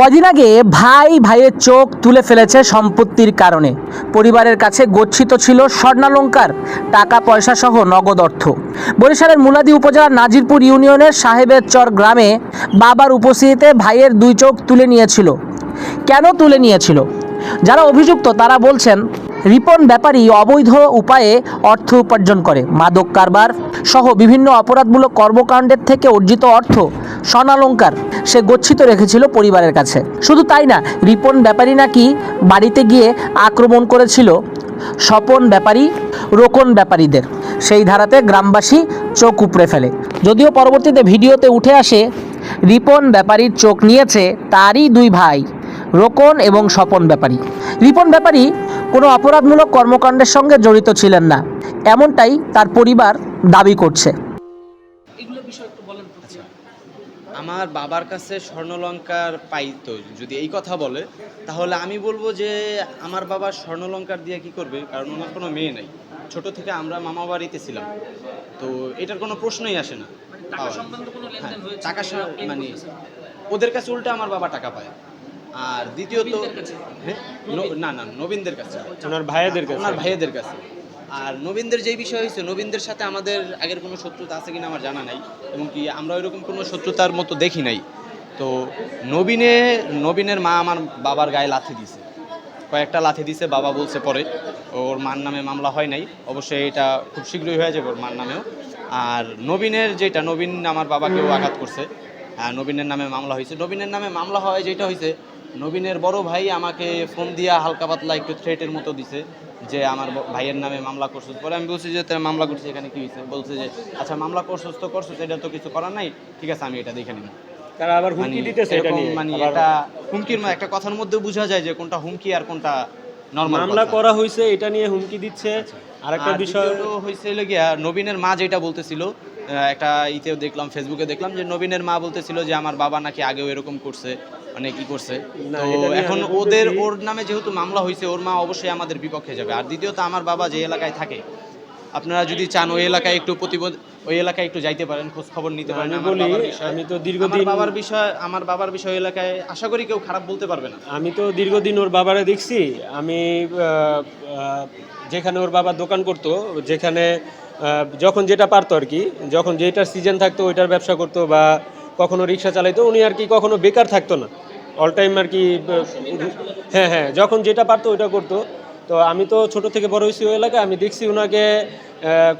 কদিন আগে ভাই ভাইয়ের চোখ তুলে ফেলেছে সম্পত্তির কারণে। পরিবারের কাছে গচ্ছিত ছিল স্বর্ণালঙ্কার, টাকা, পয়সা সহ নগদ অর্থ। বরিশালের মুলাদি উপজেলার নাজিরপুর ইউনিয়নের সাহেবের চর গ্রামে বাবার উপস্থিতিতে ভাইয়ের দুই চোখ তুলে নিয়েছিল। কেন তুলে নিয়েছিল? যারা অভিযুক্ত তারা বলছেন, রিপন ব্যাপারী অবৈধ উপায়ে অর্থ উপার্জন করে। মাদক কারবার সহ বিভিন্ন অপরাধমূলক কর্মকাণ্ডের থেকে অর্জিত অর্থ স্বর্ণালঙ্কার। সে গচ্ছিত রেখেছিল পরিবারের কাছে। শুধু তাই না, রিপন ব্যাপারী নাকি বাড়িতে গিয়ে আক্রমণ করেছিল স্বপন ব্যাপারী, রোকন ব্যাপারীদের। সেই ধারাতে গ্রামবাসী চোখ উপড়ে ফেলে। যদিও পরবর্তীতে ভিডিওতে উঠে আসে, রিপন ব্যাপারীর চোখ নিয়েছে তারই দুই ভাই, রোকন এবং স্বপন ব্যাপারী। রিপন ব্যাপারী কোনো অপরাধমূলক কর্মকাণ্ডের সঙ্গে জড়িত ছিলেন না। এমনটাই তার পরিবার দাবি করছে। আমার বাবার কাছে স্বর্ণলঙ্কার পাইতো যদি এই কথা বলে তাহলে আমি বলব যে আমার বাবা স্বর্ণলঙ্কার দিয়ে কি করবে? কারণ ওনার কোনো মেয়ে নাই। ছোট থেকে আমরা মামা বাড়িতে ছিলাম। তো এটার কোনো প্রশ্নই আসে না। হ্যাঁ, টাকা সা- মানে ওদের কাছে উল্টা আমার বাবা টাকা পায়। আর দ্বিতীয়ত হ্যাঁ? না না নবীনদের কাছে। ওনার ভাইয়াদের কাছে। ওনার ভাইয়েদের কাছে। আর নবীনদের যেই বিষয় হয়েছে, নবীনদের সাথে আমাদের আগের কোনো শত্রুতা আছে কিনা আমার জানা নাই, এবং কি আমরা ওইরকম কোনো শত্রুতার মতো দেখি নাই। তো নবীনে, নবীনের মা আমার বাবার গায়ে লাথি দিছে কয়েকটা লাথি দিছে বাবা বলছে পরে, ওর মার নামে মামলা হয় নাই। অবশ্যই এটা খুব শীঘ্রই হয়ে যাবে ওর মার নামেও। আর নবীনের যেটা, নবীন আমার বাবাকেও আঘাত করছে। আর নবীনের নামে মামলা হয়েছে। নবীনের নামে মামলা হয়, যেটা হয়েছে নবীনের বড় ভাই আমাকে ফোন দিয়া হালকা পাতলা একটু থ্রেটের মতো দিছে যে আমার ভাইয়ের নামে মামলা করছিস পরে আমি বলছি যে তার মামলা করছিস এখানে কি হয়েছে বলছে যে আচ্ছা মামলা করছিস তো করছিস এটা তো কিছু করার নাই। ঠিক আছে আমি এটা দেখে নিব। তারা আবার মানে হুমকি দিতেছে এটা নিয়ে। মানে এটা হুমকির একটা কথার মধ্যে বোঝা যায় যে কোনটা হুমকি আর কোনটা নর্মাল মামলা করা হয়েছে এটা নিয়ে হুমকি দিচ্ছে। আরেকটা বিষয় হয়েছে গিয়া নবীনের মা যেটা বলতেছিল একটা ইতেও দেখলাম ফেসবুকে দেখলাম যে নবীনের মা বলতেছিল যে আমার বাবা নাকি আগেও এরকম করছে। মানে কি করছে। তো এখন ওদের ওর নামে যেহেতু মামলা হয়েছে ওর মা অবশ্যই আমাদের বিপক্ষে যাবে। আর দ্বিতীয়ত আমার বাবা যে এলাকায় থাকে আপনারা যদি চান ওই এলাকায় একটু প্রতিবোধ ওই এলাকায় একটু যাইতে পারেন খোঁজ খবর নিতে পারেন আমি বলি, আমি তো দীর্ঘদিন- বাবার বিষয় আমার বাবার বিষয় এলাকায় আশা করি কেউ খারাপ বলতে পারবে না। আমি তো দীর্ঘদিন ওর বাবারে দেখছি। আমি যেখানে ওর বাবা দোকান করতো যেখানে যখন যেটা পারতো আর কি যখন যেটার সিজন থাকতো ওইটার ব্যবসা করতো বা কখনো রিক্সা চালাইতো উনি আর কি কখনো বেকার থাকতো না। অল টাইম আর কি হ্যাঁ হ্যাঁ যখন যেটা পারতো ওইটা করতো। তো আমি তো ছোট থেকে বড় হয়েছি ওই এলাকায়, আমি দেখছি ওনাকে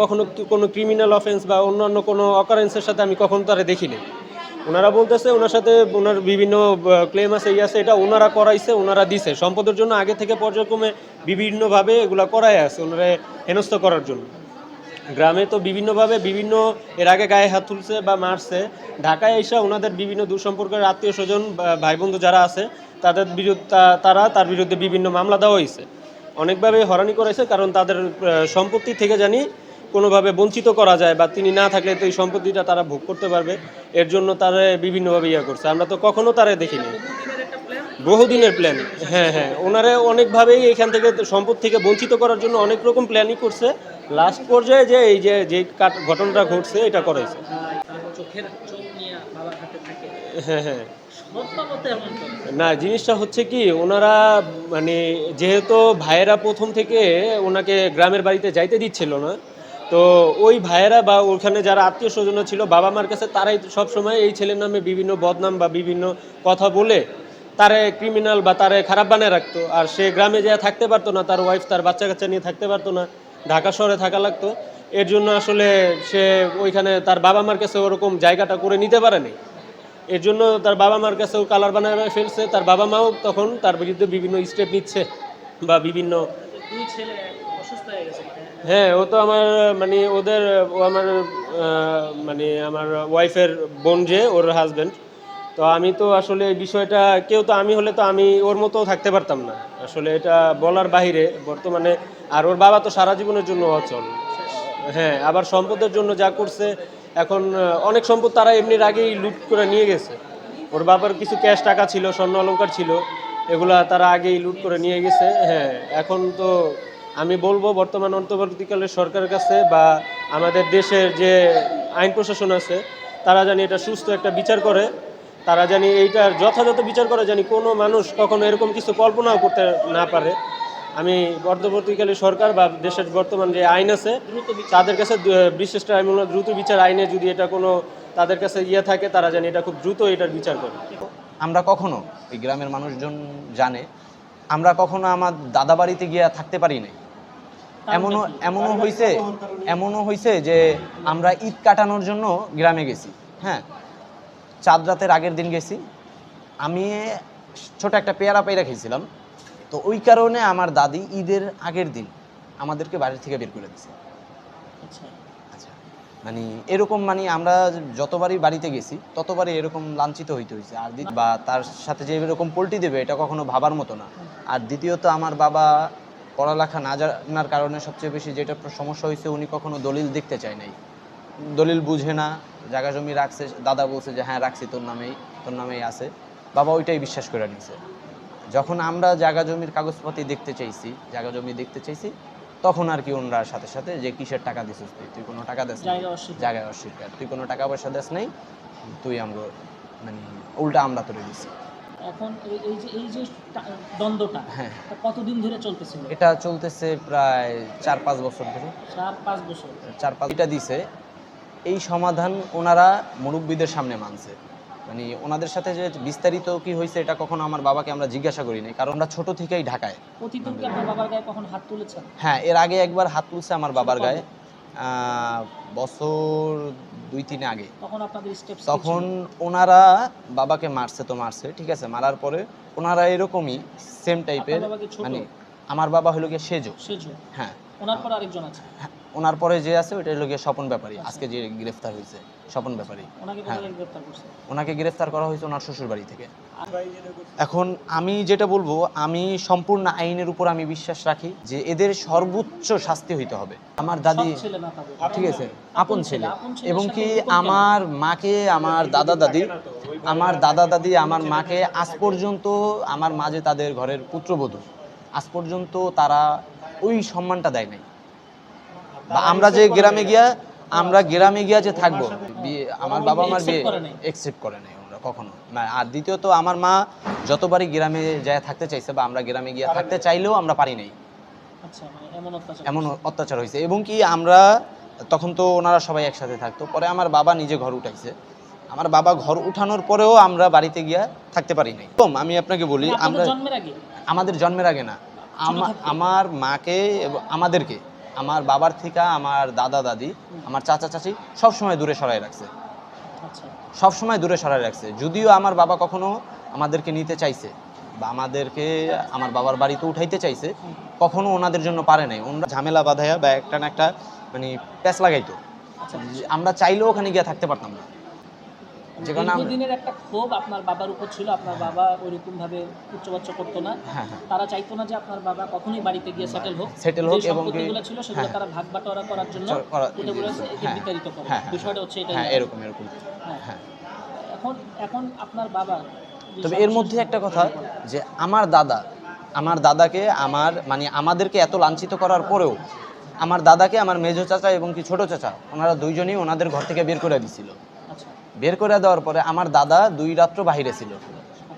কখনো কোনো ক্রিমিনাল অফেন্স বা অন্যান্য কোনো অকারেন্সের সাথে আমি কখনো তারে দেখিনি। ওনারা বলতেছে ওনার সাথে ওনার বিভিন্ন ক্লেম আছে, এই আছে, এটা ওনারা করাইছে ওনারা দিছে। সম্পদের জন্য আগে থেকে পর্যায়ক্রমে বিভিন্নভাবে এগুলা করাই আছে ওনারা হেনস্থ করার জন্য। গ্রামে তো বিভিন্নভাবে বিভিন্ন, এর আগে গায়ে হাত তুলছে বা মারছে। ঢাকায় এসে ওনাদের বিভিন্ন দূরসম্পর্কের আত্মীয় স্বজন ভাই বন্ধু যারা আছে, তাদের বিরুদ্ধে তারা তার বিরুদ্ধে বিভিন্ন মামলা দেওয়া হয়েছে। অনেকভাবে হরানি করেছে কারণ তাদের সম্পত্তি থেকে জানি কোনোভাবে বঞ্চিত করা যায় বা তিনি না থাকলে তো এই সম্পত্তিটা তারা ভোগ করতে পারবে। এর জন্য তারা বিভিন্নভাবে ইয়ে করছে। আমরা তো কখনো তারা দেখিনি। বহুদিনের প্ল্যান হ্যাঁ হ্যাঁ। ওনারা অনেকভাবেই এখান থেকে সম্পদ থেকে বঞ্চিত করার জন্য অনেক রকম প্ল্যানই করছে। লাস্ট পর্যায়ে যে এই যে যে কাট- ঘটনাটা ঘটছে এটা থাকে। হ্যাঁ হ্যাঁ। না জিনিসটা হচ্ছে কি ওনারা মানে যেহেতু ভাইয়েরা প্রথম থেকে ওনাকে গ্রামের বাড়িতে যাইতে দিচ্ছিল না তো ওই ভাইয়েরা বা ওখানে যারা আত্মীয় স্বজন ছিল বাবা মার কাছে তারাই সবসময় এই ছেলের নামে বিভিন্ন বদনাম বা বিভিন্ন কথা বলে তারে ক্রিমিনাল বা তারে খারাপ বানায় রাখতো। আর সে গ্রামে যা থাকতে পারতো না তার ওয়াইফ তার বাচ্চা কাচ্চা নিয়ে থাকতে পারতো না ঢাকা শহরে থাকা লাগতো। এর জন্য আসলে সে ওইখানে তার বাবা মার কাছে ওরকম জায়গাটা করে নিতে পারেনি। এর জন্য তার বাবা মার কাছেও কালার বানায় ফেলছে তার বাবা মাও তখন তার বিরুদ্ধে বিভিন্ন স্টেপ নিচ্ছে বা বিভিন্ন হয়ে গেছে হ্যাঁ ও তো আমার মানে ওদের ও আমার মানে আমার ওয়াইফের বোন যে ওর হাজবেন্ড তো আমি তো আসলে এই বিষয়টা, কেউ তো আমি হলে তো আমি ওর মতো থাকতে পারতাম না। আসলে এটা বলার বাইরে বর্তমানে, আর ওর বাবা তো সারা জীবনের জন্য অচল। হ্যাঁ আবার সম্পদের জন্য যা করছে, এখন অনেক সম্পদ তারা এমনির আগেই লুট করে নিয়ে গেছে। ওর বাবার কিছু ক্যাশ টাকা ছিল, স্বর্ণ অলংকার ছিল, এগুলা তারা আগেই লুট করে নিয়ে গেছে। হ্যাঁ এখন তো আমি বলব বর্তমান অন্তর্বর্তীকালে সরকারের কাছে বা আমাদের দেশের যে আইন প্রশাসন আছে, তারা জানি এটা সুস্থ একটা বিচার করে। তারা জানি এইটার যথাযথ বিচার করে জানি কোনো মানুষ কখনো এরকম কিছু কল্পনাও করতে না পারে। আমি বর্তবর্তীকালে সরকার বা দেশের বর্তমান যে আইন আছে তাদের কাছে বিশেষ ট্রাইব্যুনাল দ্রুত বিচার আইনে যদি এটা কোনো তাদের কাছে ইয়ে থাকে তারা জানি এটা খুব দ্রুত এটার বিচার করে। আমরা কখনো এই গ্রামের মানুষজন জানে আমরা কখনো আমার দাদা বাড়িতে গিয়ে থাকতে পারি নাই। এমনও এমনও হয়েছে এমনও হয়েছে যে আমরা ঈদ কাটানোর জন্য গ্রামে গেছি হ্যাঁ? চাঁদ রাতের আগের দিন গেছি। আমি ছোট একটা পেয়ারা পেয়ারা খেয়েছিলাম। তো ওই কারণে আমার দাদি ঈদের আগের দিন আমাদেরকে বাড়ি থেকে বের করে দিয়েছে আচ্ছা। মানে এরকম মানে আমরা যতবারই বাড়িতে গেছি ততবারই এরকম লাঞ্ছিত হইতে হয়েছে আর বা তার সাথে যে এরকম পোল্টি দেবে এটা কখনো ভাবার মতো না। আর দ্বিতীয়ত আমার বাবা পড়ালেখা না জানার কারণে সবচেয়ে বেশি যেটা সমস্যা হয়েছে উনি কখনো দলিল দেখতে চায় নাই। দলিল বুঝে না জায়গা জমি রাখছে দাদা বলছে যে হ্যাঁ রাখছি তোর নামেই তোর নামেই আছে। বাবা ওইটাই বিশ্বাস করে নিছে। যখন আমরা জায়গা জমির কাগজপাতি দেখতে চাইছি জায়গা জমি দেখতে চাইছি তখন আর কি ওনার সাথে সাথে যে কিসের টাকা দিছিস তুই? তুই কোনো টাকা দিস। জায়গায় অস্বীকার। তুই কোনো টাকা পয়সা দিস নাই তুই আমরা মানে উল্টা আমরা তুলে দিছি। এখন এই- এই যে এই যে দ্বন্দ্বটা হ্যাঁ। কতদিন ধরে চলতেছিল? এটা চলতেছে প্রায় চার পাঁচ বছর ধরে। চার পাঁচ বছর। চার পাঁচ এটা দিছে এই সমাধান ওনারা মুরব্বীদের সামনে মানছে। মানে ওনাদের সাথে যে বিস্তারিত কি হয়েছে এটা কখনো আমার বাবাকে আমরা জিজ্ঞাসা করি নাই কারণ আমরা ছোট থেকেই ঢাকায়। হ্যাঁ এর আগে একবার হাত তুলছে আমার বাবার গায়ে। বছর দুই তিন আগে। তখন ওনারা বাবাকে মারছে তো মারছে ঠিক আছে মারার পরে ওনারা এরকমই সেম টাইপের? মানে আমার বাবা হলো গিয়ে সেজো। হ্যাঁ। ওনার পর আরেকজন আছে? হ্যাঁ, ওনার পরে যে আছে ওটা হলো গিয়ে স্বপন ব্যাপারী। আজকে যে গ্রেফতার হয়েছে স্বপন ব্যাপারী। ওনাকে হ্যাঁ। গ্রেফতার ওনাকে গ্রেফতার করা হয়েছে ওনার শ্বশুর বাড়ি থেকে। এখন আমি যেটা বলব আমি সম্পূর্ণ আইনের উপর আমি বিশ্বাস রাখি যে এদের সর্বোচ্চ শাস্তি হইতে হবে। আমার দাদি ঠিক আছে আপন ছেলে। এবং কি আমার মাকে আমার দাদা দাদি আমার দাদা দাদি আমার মাকে আজ পর্যন্ত আমার মাঝে তাদের ঘরের পুত্রবধূ আজ পর্যন্ত তারা ওই সম্মানটা দেয় নাই। বা আমরা যে গ্রামে গিয়া আমরা গ্রামে গিয়া যে থাকব বিয়ে আমার বাবা আমার বিয়ে Accept করে নাই। একসেপ্ট করে নাই ওরা কখনো। না আর দ্বিতীয়ত আমার মা যতবারই গ্রামে যায় থাকতে চাইছে বা আমরা গ্রামে গিয়া থাকতে চাইলেও আমরা পারি নাই। আচ্ছা মানে এমন অত্যাচার হয়েছে। এবং কি আমরা তখন তো ওনারা সবাই একসাথে থাকতো। পরে আমার বাবা নিজে ঘর উঠাইছে। আমার বাবা ঘর উঠানোর পরেও আমরা বাড়িতে গিয়া থাকতে পারি নাই। কম আমি আপনাকে বলি মানে আমরা আমাদের জন্মের আগে না। আমার মাকে এবং আমাদেরকে আমার বাবার থেকে আমার দাদা দাদি আমার চাচা চাচি সবসময় দূরে সরাই রাখছে। সবসময় সব সময় দূরে সরাই রাখছে। যদিও আমার বাবা কখনো আমাদেরকে নিতে চাইছে বা আমাদেরকে আমার বাবার বাড়িতে উঠাইতে চাইছে কখনো ওনাদের জন্য পারে নাই। ওনারা ঝামেলা বাধায়া বা একটা না একটা মানে প্যাচ লাগাইতো। আচ্ছা। আমরা চাইলেও ওখানে গিয়ে থাকতে পারতাম না। যেখানে আমরা- একটা ক্ষোভ আপনার বাবার উপর ছিল আপনার বাবা ওইরকম ভাবে উচ্চবাচ্চ করতো না। হ্যাঁ হ্যাঁ। তারা চাইতো না যে আপনার বাবা কখনোই বাড়িতে গিয়ে সেটেল হোক। Settle হোক এবং সম্পত্তিগুলো ছিল সেগুলো হ্যাঁ। তারা ভাগ বাটোয়ারা করার জন্য করা- এটা বলেছে। বিতাড়িত করে। বিষয়টা হচ্ছে এটা এরকম এরকম। হ্যাঁ। এখন এখন আপনার বাবা তবে এর মধ্যে একটা কথা যে আমার দাদা আমার দাদাকে আমার মানে আমাদেরকে এত লাঞ্ছিত করার পরেও আমার দাদাকে আমার মেজো চাচা এবং কি ছোট চাচা ওনারা দুইজনই ওনাদের ঘর থেকে বের করে দিছিল। বের করে দেওয়ার পরে আমার দাদা দুই রাত্র বাহিরে ছিল।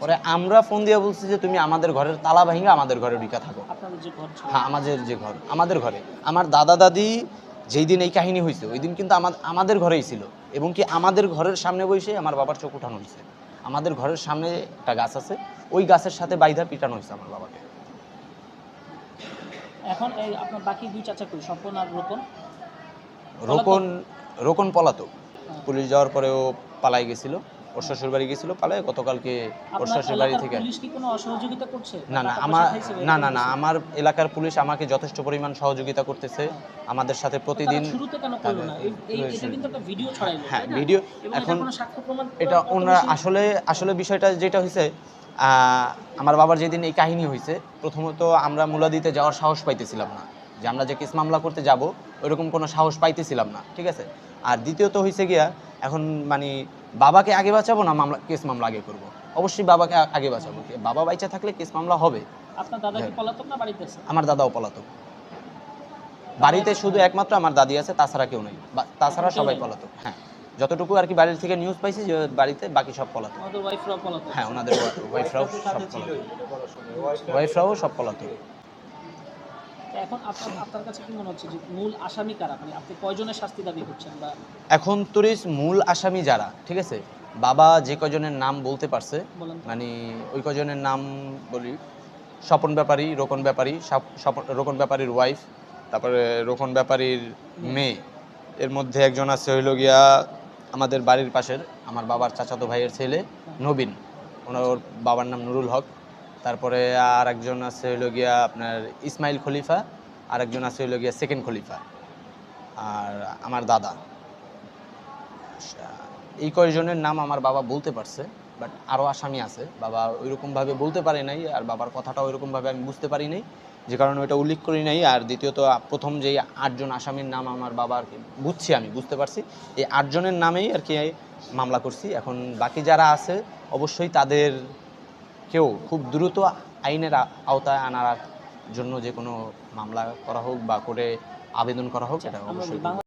পরে আমরা ফোন দিয়ে বলছি যে তুমি আমাদের ঘরের তালা ভাঙে আমাদের ঘরে ঢুকে থাকো। হ্যাঁ আমাদের যে ঘর আমাদের ঘরে। আমার দাদা দাদি যেই দিন এই কাহিনী হয়েছে ওই দিন কিন্তু আমা- আমাদের ঘরেই ছিল। এবং কি আমাদের ঘরের সামনে বসে আমার বাবার চোখ উঠানো হয়েছে আমাদের ঘরের সামনে একটা গাছ আছে ওই গাছের সাথে বাইধা পিটানো হয়েছে আমার বাবাকে। এখন এই আপনার বাকি দুই চাচা কই স্বপন আর রোপন রোকন রোকন পলাতো হ্যাঁ। পুলিশ যাওয়ার পরেও পালাই গেছিল ওর শ্বশুর বাড়ি গেছিল পালায় গতকালকে ওর শ্বশুর বাড়ি থেকে। না না আমার না না না আমার এলাকার পুলিশ আমাকে যথেষ্ট পরিমাণ সহযোগিতা করতেছে। আমাদের সাথে প্রতিদিন একটা ভিডিও হ্যাঁ, ভিডিও এখন এটা ওনারা আসলে আসলে বিষয়টা যেটা হয়েছে আমার বাবার যেদিন এই কাহিনী হয়েছে প্রথমত আমরা মুলাদিতে যাওয়ার সাহস পাইতেছিলাম না। যে আমরা যে কেস মামলা করতে যাব ওইরকম কোনো সাহস পাইতেছিলাম না ঠিক আছে? আর দ্বিতীয়ত হয়েছে গিয়া এখন মানে বাবাকে আগে বাঁচাবো না মামলা কেস মামলা আগে করব? অবশ্যই বাবাকে আগে বাঁচাবো। বাবা বাইচা থাকলে কেস মামলা হবে। আপনার দাদা কি হ্যাঁ। পলাতক না বাড়িতে আছে? আমার দাদাও পলাতক। বাড়িতে শুধু একমাত্র আমার দাদি আছে তাছাড়া কেউ নেই। বা- তাছাড়া সবাই পলাতক। হ্যাঁ। যতটুকু আর কি বাড়ির থেকে নিউজ পাইছি যে বাড়িতে বাকি সব পলাতক। হ্যাঁ ওনাদের ওয়াইফরাও সব পলাতক। ওয়াইফরাও সব পলাতক। এখন আপনার আপনার কাছে কি মনে হচ্ছে যে মূল আসামি কারা? মানে আপনি কয়জনের শাস্তি দাবি করছেন বা এখন তুরিস মূল আসামি যারা ঠিক আছে? বাবা যে কজনের নাম বলতে পারছে মানে ওই কজনের নাম বলি স্বপন ব্যাপারী রোকন ব্যাপারী রোকন ব্যাপারীর ওয়াইফ তারপরে রোকন ব্যাপারীর মেয়ে। এর মধ্যে একজন আছে হইল গিয়া আমাদের বাড়ির পাশের আমার বাবার চাচাতো ভাইয়ের ছেলে নবীন। ওনার ওর বাবার নাম নুরুল হক। তারপরে আর একজন আছে হইল গিয়া আপনার ইসমাইল খলিফা আর একজন আছে হইল গিয়া সেকেন্ড খলিফা আর আমার দাদা। আচ্ছা, এই কয়জনের নাম আমার বাবা বলতে পারছে বাট আরও আসামি আছে। বাবা ওইরকমভাবে বলতে পারে নাই আর বাবার কথাটা ওইরকমভাবে আমি বুঝতে পারি নাই যে কারণে ওইটা উল্লেখ করি নাই। আর দ্বিতীয়ত প্রথম যেই আটজন আসামির নাম আমার বাবার বুঝছি আমি বুঝতে পারছি। এই আটজনের নামেই আর কি মামলা করছি। এখন বাকি যারা আছে অবশ্যই তাদের কেউ খুব দ্রুত আইনের আওতায় আনার জন্য যে কোনো মামলা করা হোক বা করে আবেদন করা হোক সেটা অবশ্যই